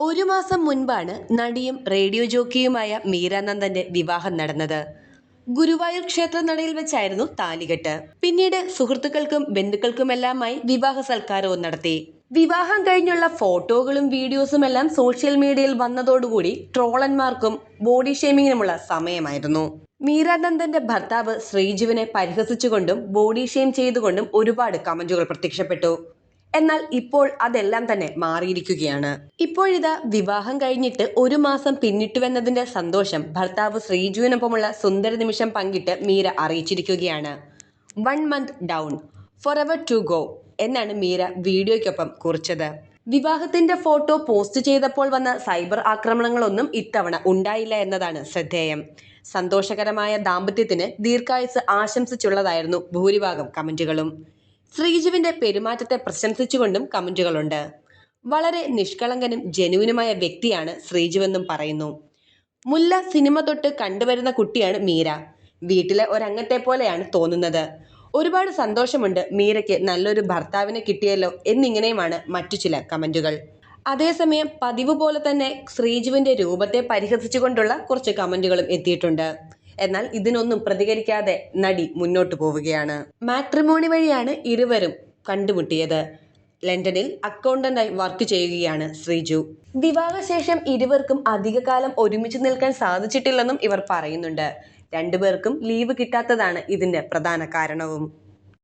ഒരു മാസം മുൻപാണ് നടിയും റേഡിയോ ജോക്കിയുമായ മീരാനന്ദന്റെ വിവാഹം നടന്നത്. ഗുരുവായൂർ ക്ഷേത്ര നടയിൽ വെച്ചായിരുന്നു താലികെട്ട്. പിന്നീട് സുഹൃത്തുക്കൾക്കും ബന്ധുക്കൾക്കുമെല്ലാമായി വിവാഹ സൽക്കാരവും നടത്തി. വിവാഹം കഴിഞ്ഞുള്ള ഫോട്ടോകളും വീഡിയോസും എല്ലാം സോഷ്യൽ മീഡിയയിൽ വന്നതോടുകൂടി ട്രോളന്മാർക്കും ബോഡി ഷെയ്മിങ്ങിനുമുള്ള സമയമായിരുന്നു. മീരാനന്ദന്റെ ഭർത്താവ് ശ്രീജുവിനെ പരിഹസിച്ചുകൊണ്ടും ബോഡി ഷെയിം ചെയ്തുകൊണ്ടും ഒരുപാട് കമന്റുകൾ പ്രത്യക്ഷപ്പെട്ടു. എന്നാൽ ഇപ്പോൾ അതെല്ലാം തന്നെ മാറിയിരിക്കുകയാണ്. ഇപ്പോഴിതാ വിവാഹം കഴിഞ്ഞിട്ട് ഒരു മാസം പിന്നിട്ടുവെന്നതിന്റെ സന്തോഷം ഭർത്താവ് ശ്രീജുവിനൊപ്പമുള്ള സുന്ദര നിമിഷം പങ്കിട്ട് Meera അറിയിച്ചിരിക്കുകയാണ്. One month down forever to go എന്നാണ് മീര വീഡിയോയ്ക്കൊപ്പം കുറിച്ചത്. വിവാഹത്തിന്റെ ഫോട്ടോ പോസ്റ്റ് ചെയ്തപ്പോൾ വന്ന സൈബർ ആക്രമണങ്ങളൊന്നും ഇത്തവണ ഉണ്ടായില്ല എന്നതാണ് ശ്രദ്ധേയം. സന്തോഷകരമായ ദാമ്പത്യത്തിന് ദീർഘായുസ് ആശംസിച്ചുള്ളതായിരുന്നു ഭൂരിഭാഗം കമന്റുകളും. ശ്രീജുവിന്റെ പെരുമാറ്റത്തെ പ്രശംസിച്ചുകൊണ്ടും കമന്റുകളുണ്ട്. വളരെ നിഷ്കളങ്കനും ജനുവിനുമായ വ്യക്തിയാണ് ശ്രീജുവെന്നും പറയുന്നു. മുല്ല സിനിമ തൊട്ട് കണ്ടുവരുന്ന കുട്ടിയാണ് മീര. വീട്ടിലെ ഒരംഗത്തെ പോലെയാണ് തോന്നുന്നത്. ഒരുപാട് സന്തോഷമുണ്ട് മീരയ്ക്ക് നല്ലൊരു ഭർത്താവിനെ കിട്ടിയല്ലോ എന്നിങ്ങനെയുമാണ് മറ്റു ചില കമന്റുകൾ. അതേസമയം പതിവ് പോലെ തന്നെ ശ്രീജുവിന്റെ രൂപത്തെ പരിഹസിച്ചുകൊണ്ടുള്ള കുറച്ച് കമന്റുകളും എത്തിയിട്ടുണ്ട്. എന്നാൽ ഇതിനൊന്നും പ്രതികരിക്കാതെ നടി മുന്നോട്ട് പോവുകയാണ്. മാട്രിമോണി വഴിയാണ് ഇരുവരും കണ്ടുമുട്ടിയത്. ലണ്ടനിൽ അക്കൗണ്ടന്റായി വർക്ക് ചെയ്യുകയാണ് ശ്രീജു. വിവാഹശേഷം ഇരുവർക്കും അധികകാലം ഒരുമിച്ച് നിൽക്കാൻ സാധിച്ചിട്ടില്ലെന്നും ഇവർ പറയുന്നുണ്ട്. രണ്ടുപേർക്കും ലീവ് കിട്ടാത്തതാണ് ഇതിന്റെ പ്രധാന കാരണവും.